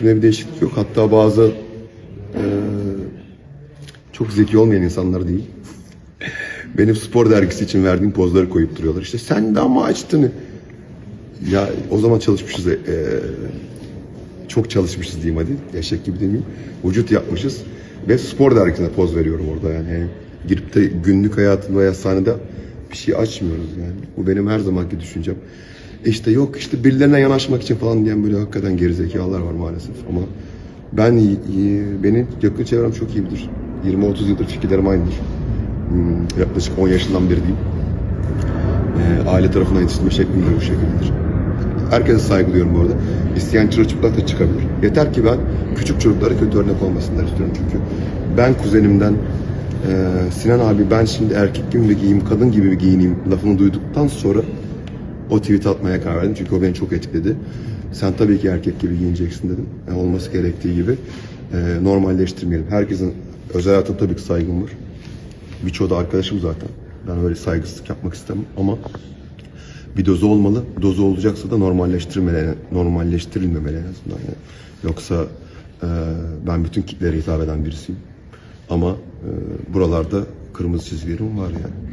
fikrimde bir değişiklik yok. Hatta bazı e, çok zeki olmayan insanlar değil. Benim spor dergisi için verdiğim pozları koyup duruyorlar. İşte sen de ama açtın. Ya o zaman çalışmışız. e, çok çalışmışız diyeyim hadi. Eşek gibi demeyeyim. Vücut yapmışız. Ve spor dergisine poz veriyorum orada yani. yani girip de günlük hayatımda veya sahnede bir şey açmıyoruz yani. Bu benim her zamanki düşüncem. İşte yok işte birilerine yanaşmak için falan diyen böyle hakikaten gerizekalılar var maalesef. Ama ben iyi, benim yakın çevrem çok iyi bilir. 20-30 yıldır fikirlerim aynıdır. Hmm, Yaklaşık 10 yaşından beri diyeyim. Ee, aile tarafından yetiştirme şeklim de bu şekildedir. Herkese saygı duyuyorum bu arada. İsteyen çırılçıplak da çıkabilir. Yeter ki ben küçük çocuklara kötü örnek olmasınlar istiyorum çünkü. Ben kuzenimden e, Sinan abi ben şimdi erkek gibi mi giyeyim, kadın gibi mi giyineyim lafını duyduktan sonra o tweet atmaya karar verdim. Çünkü o beni çok etkiledi. Sen tabii ki erkek gibi giyineceksin dedim. Yani olması gerektiği gibi. E, normalleştirmeyelim. Herkesin özel hayatına tabii ki saygım var. Birçoğu da arkadaşım zaten. Ben öyle saygısızlık yapmak istemem ama bir dozu olmalı. Dozu olacaksa da normalleştirmeli, normalleştirilmemeli en azından. Yani. Yoksa e, ben bütün kitlere hitap eden birisiyim. Ama e, buralarda kırmızı çizgilerim var yani.